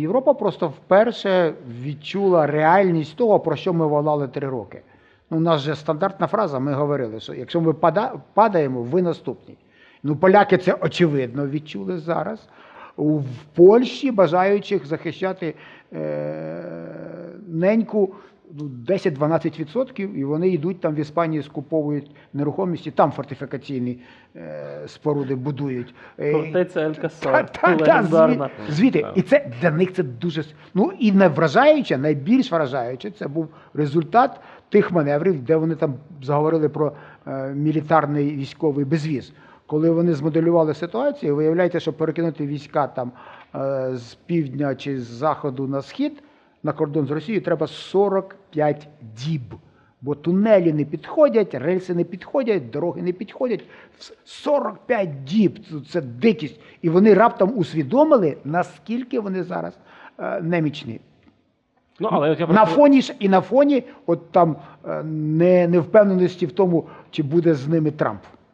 Європа просто вперше відчула реальність того, про що ми волали три роки. Ну, у нас же стандартна фраза, ми говорили, що якщо ми падаємо, ви наступні. Ну, поляки це очевидно відчули зараз. В Польщі бажаючих захищати е, неньку 10-12%, і вони йдуть там в Іспанії, скуповують нерухомості, там фортифікаційні е, споруди будують. Е, Фортеця Елькасар. та, звідти. І це для них це дуже. Ну і не вражаюче, найбільш вражаюче, це був результат тих маневрів, де вони там заговорили про е, мілітарний військовий безвіз. Коли вони змоделювали ситуацію, виявляється, що перекинути війська там з півдня чи з заходу на схід на кордон з Росією треба 45 діб. Бо тунелі не підходять, рельси не підходять, дороги не підходять. Вс- 45 діб це- це дикість. І вони раптом усвідомили, наскільки вони зараз е, немічні. Ну, але от я На просто- фоні ж і на фоні, от там е, не, невпевненості в тому, чи буде з ними Трамп.